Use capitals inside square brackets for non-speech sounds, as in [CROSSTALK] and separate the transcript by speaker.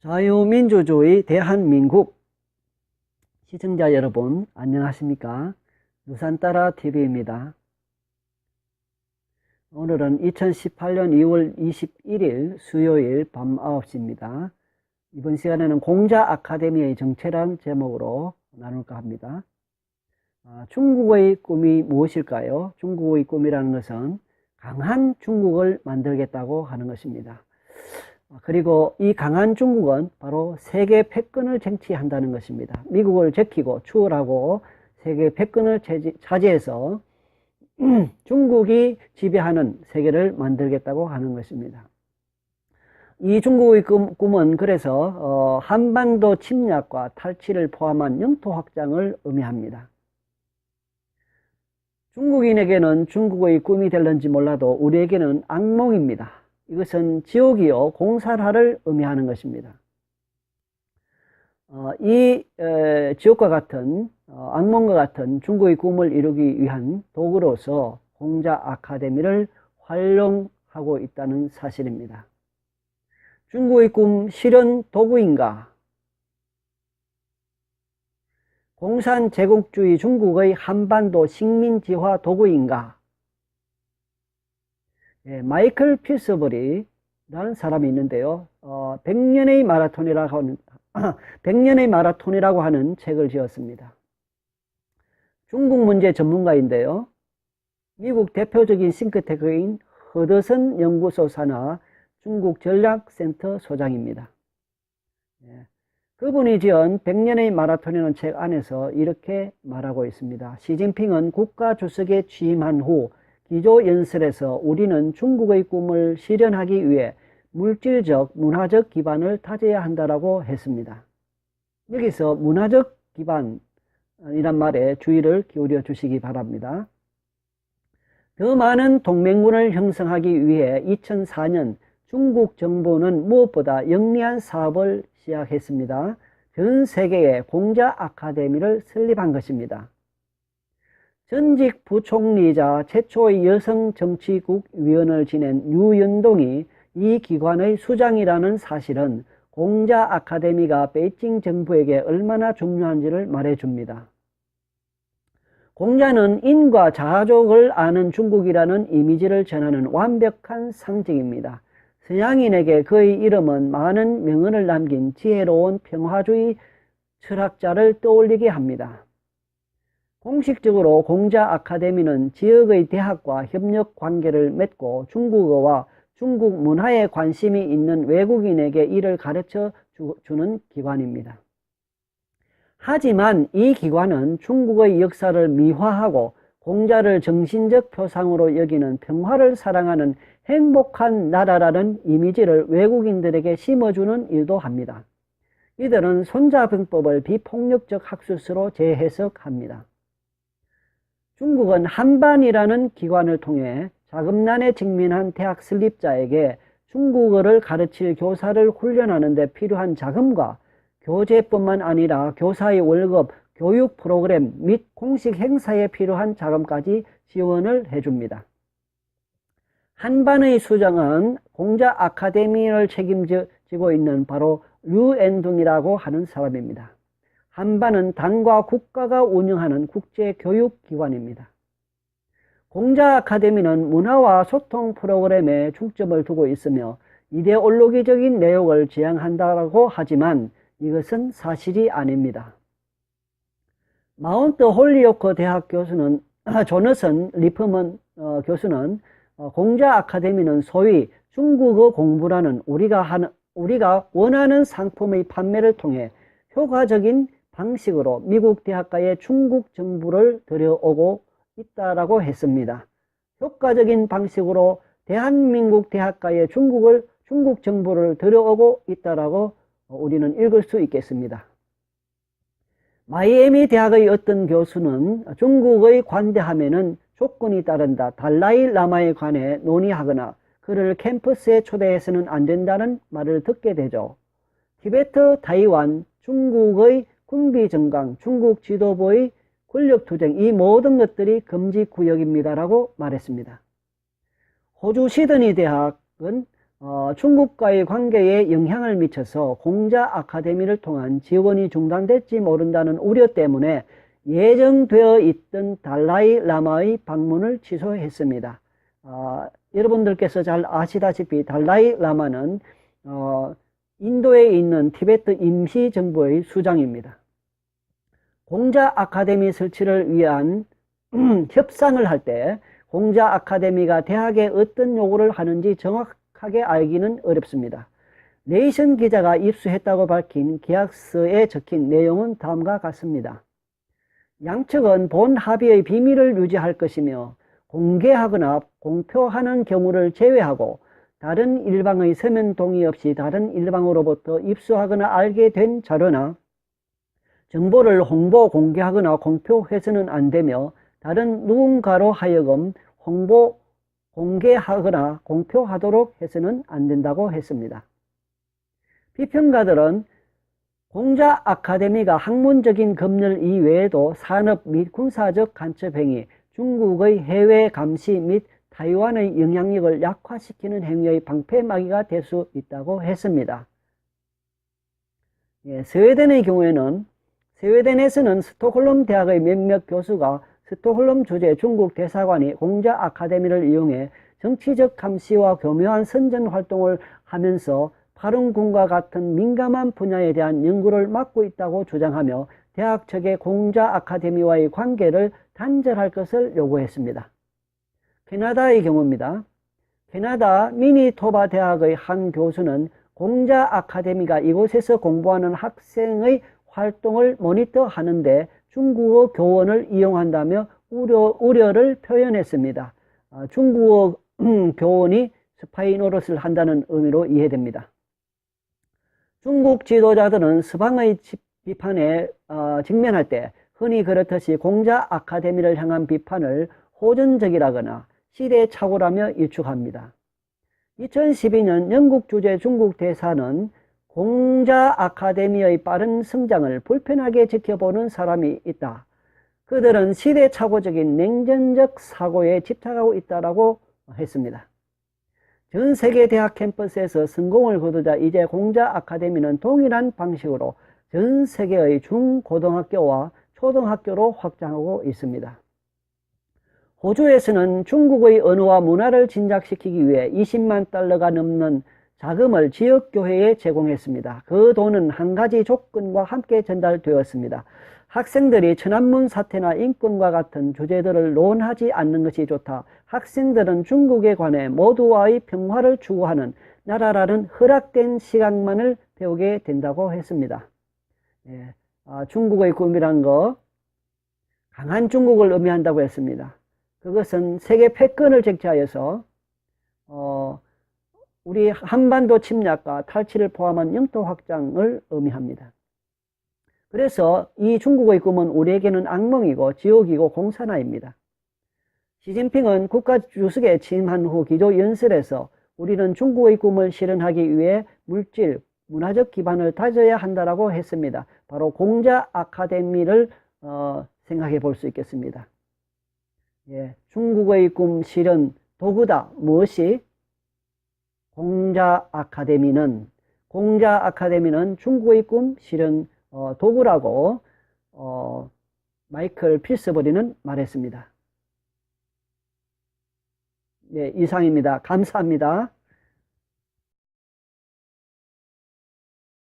Speaker 1: 자유민주주의 대한민국 시청자 여러분 안녕하십니까 누산따라 TV입니다. 오늘은 2018년 2월 21일 수요일 밤 9시입니다. 이번 시간에는 공자 아카데미의 정체란 제목으로 나눌까 합니다. 아, 중국의 꿈이 무엇일까요? 중국의 꿈이라는 것은 강한 중국을 만들겠다고 하는 것입니다. 아, 그리고 이 강한 중국은 바로 세계 패권을 쟁취한다는 것입니다. 미국을 제키고 추월하고 세계 패권을 차지해서 [CLEARS THROAT] 중국이 지배하는 세계를 만들겠다고 하는 것입니다. 이 중국의 꿈은 그래서 어, 한반도 침략과 탈취를 포함한 영토 확장을 의미합니다. 중국인에게는 중국의 꿈이 될런지 몰라도 우리에게는 악몽입니다. 이것은 지옥이요 공살화를 의미하는 것입니다. 어, 이 에, 지옥과 같은 어, 악몽과 같은 중국의 꿈을 이루기 위한 도구로서 공자 아카데미를 활용하고 있다는 사실입니다. 중국의 꿈 실현 도구인가? 공산 제국주의 중국의 한반도 식민지화 도구인가? 예, 마이클 피스버리라는 사람이 있는데요. 어, 100년의 마라톤이라고 하는 [CLEARS THROAT] 100년의 마라톤이라고 하는 책을 지었습니다. 중국 문제 전문가인데요. 미국 대표적인 싱크테크인 허드슨 연구소 산하 중국 전략센터 소장입니다. 예, 그분이 지은 100년의 마라톤이라는 책 안에서 이렇게 말하고 있습니다. 시진핑은 국가 주석에 취임한 후 기조연설에서 우리는 중국의 꿈을 실현하기 위해 물질적, 문화적 기반을 다져야 한다라고 했습니다. 여기서 문화적 기반이란 말에 주의를 기울여 주시기 바랍니다. 더 많은 동맹군을 형성하기 위해 2004년 중국 정부는 무엇보다 영리한 사업을 시작했습니다. 전 세계에 공자 아카데미를 설립한 것입니다. 전직 부총리자 최초의 여성 정치국 위원을 지낸 유연동이 이 기관의 수장이라는 사실은 공자 아카데미가 베이징 정부에게 얼마나 중요한지를 말해줍니다. 공자는 인과 자족을 아는 중국이라는 이미지를 전하는 완벽한 상징입니다. 서양인에게 그의 이름은 많은 명언을 남긴 지혜로운 평화주의 철학자를 떠올리게 합니다. 공식적으로 공자 아카데미는 지역의 대학과 협력 관계를 맺고 중국어와 중국 문화에 관심이 있는 외국인에게 이를 가르쳐 주 는 기관입니다. 하지만 이 기관은 중국의 역사를 미화하고 공자를 정신적 표상으로 여기는 평화를 사랑하는 행복한 나라라는 이미지를 외국인들에게 심어주는 일도 합니다. 이들은 손자병법을 비폭력적 학술서로 재해석합니다. 중국은 한반이라는 기관을 통해 자금난에 직면한 대학 설립자에게 중국어를 가르칠 교사를 훈련하는 데 필요한 자금과 교재뿐만 아니라 교사의 월급, 교육 프로그램 및 공식 행사에 필요한 자금까지 지원을 해줍니다. 한반의 수장은 공자 아카데미를 책임지고 있는 바로 류엔둥이라고 하는 사람입니다. 한반은 당과 국가가 운영하는 국제교육기관입니다. 공자 아카데미는 문화와 소통 프로그램에 중점을 두고 있으며 이데올로기적인 내용을 지향한다고 하지만 이것은 사실이 아닙니다. 마운트 홀리오크 대학 교수는 [CLEARS THROAT] 조너선 리퍼먼 어, 교수는 어, 공자 아카데미는 소위 중국어 공부라는 우리가 하는 우리가 원하는 상품의 판매를 통해 효과적인 방식으로 미국 대학가에 중국 정부를 들여오고 있다라고 했습니다. 효과적인 방식으로 대한민국 대학가에 중국을 중국 정부를 들여오고 있다라고 우리는 읽을 수 있겠습니다. 마이애미 대학의 어떤 교수는 중국의 관대함에는 조건이 따른다. 달라이 라마에 관해 논의하거나 그를 캠퍼스에 초대해서는 안 된다는 말을 듣게 되죠. 티베트, 타이완, 중국의 군비 정강, 중국 지도부의 권력 투쟁, 이 모든 것들이 금지 구역입니다라고 말했습니다. 호주 시드니 대학은 어, 중국과의 관계에 영향을 미쳐서 공자 아카데미를 통한 지원이 중단될지 모른다는 우려 때문에 예정되어 있던 달라이 라마의 방문을 취소했습니다. 어, 여러분들께서 잘 아시다시피 달라이 라마는 어, 인도에 있는 티베트 임시정부의 수장입니다. 공자 아카데미 설치를 위한 [CLEARS THROAT] 협상을 할 때 공자 아카데미가 대학에 어떤 요구를 하는지 정확하게 알기는 어렵습니다. 네이션 기자가 입수했다고 밝힌 계약서에 적힌 내용은 다음과 같습니다. 양측은 본 합의의 비밀을 유지할 것이며 공개하거나 공표하는 경우를 제외하고 다른 일방의 서면 동의 없이 다른 일방으로부터 입수하거나 알게 된 자료나 정보를 홍보, 공개하거나 공표해서는 안 되며 다른 누군가로 하여금 홍보, 공개하거나 공표하도록 해서는 안 된다고 했습니다. 비평가들은 공자 아카데미가 학문적인 검열 이외에도 산업 및 군사적 간첩 행위, 중국의 해외 감시 및 타이완의 영향력을 약화시키는 행위의 방패막이가 될 수 있다고 했습니다. 예, 스웨덴의 경우에는 스웨덴에서는 스톡홀름 대학의 몇몇 교수가 스톡홀름 주재 중국 대사관이 공자 아카데미를 이용해 정치적 감시와 교묘한 선전 활동을 하면서 파룬군과 같은 민감한 분야에 대한 연구를 맡고 있다고 주장하며 대학 측의 공자 아카데미와의 관계를 단절할 것을 요구했습니다. 캐나다의 경우입니다. 캐나다 미니토바 대학의 한 교수는 공자 아카데미가 이곳에서 공부하는 학생의 활동을 모니터하는데 중국어 교원을 이용한다며 우려, 우려를 표현했습니다. 아, 중국어 [CLEARS THROAT] 교원이 스파이 노릇을 한다는 의미로 이해됩니다. 중국 지도자들은 서방의 비판에 어, 직면할 때 흔히 그렇듯이 공자 아카데미를 향한 비판을 호전적이라거나 시대착오라며 일축합니다. 2012년 영국 주재 중국 대사는 공자 아카데미의 빠른 성장을 불편하게 지켜보는 사람이 있다. 그들은 시대착오적인 냉전적 사고에 집착하고 있다라고 했습니다. 전 세계 대학 캠퍼스에서 성공을 거두자 이제 공자 아카데미는 동일한 방식으로 전 세계의 중고등학교와 초등학교로 확장하고 있습니다. 호주에서는 중국의 언어와 문화를 진작시키기 위해 20만 달러가 넘는 자금을 지역교회에 제공했습니다. 그 돈은 한 가지 조건과 함께 전달되었습니다. 학생들이 천안문 사태나 인권과 같은 주제들을 논하지 않는 것이 좋다. 학생들은 중국에 관해 모두와의 평화를 추구하는 나라라는 허락된 시각만을 배우게 된다고 했습니다. 예, 아, 중국의 꿈이란 거 강한 중국을 의미한다고 했습니다. 그것은 세계 패권을 쟁취하여서 어, 우리 한반도 침략과 탈취를 포함한 영토 확장을 의미합니다. 그래서 이 중국의 꿈은 우리에게는 악몽이고 지옥이고 공산화입니다. 시진핑은 국가 주석에 취임한 후 기조 연설에서 우리는 중국의 꿈을 실현하기 위해 물질, 문화적 기반을 다져야 한다라고 했습니다. 바로 공자 아카데미를 어, 생각해 볼 수 있겠습니다. 예, 중국의 꿈 실현 도구다. 무엇이? 공자 아카데미는 공자 아카데미는 중국의 꿈 실현 어, 도구라고 어, 마이클 필스버리는 말했습니다. 네, 이상입니다. 감사합니다.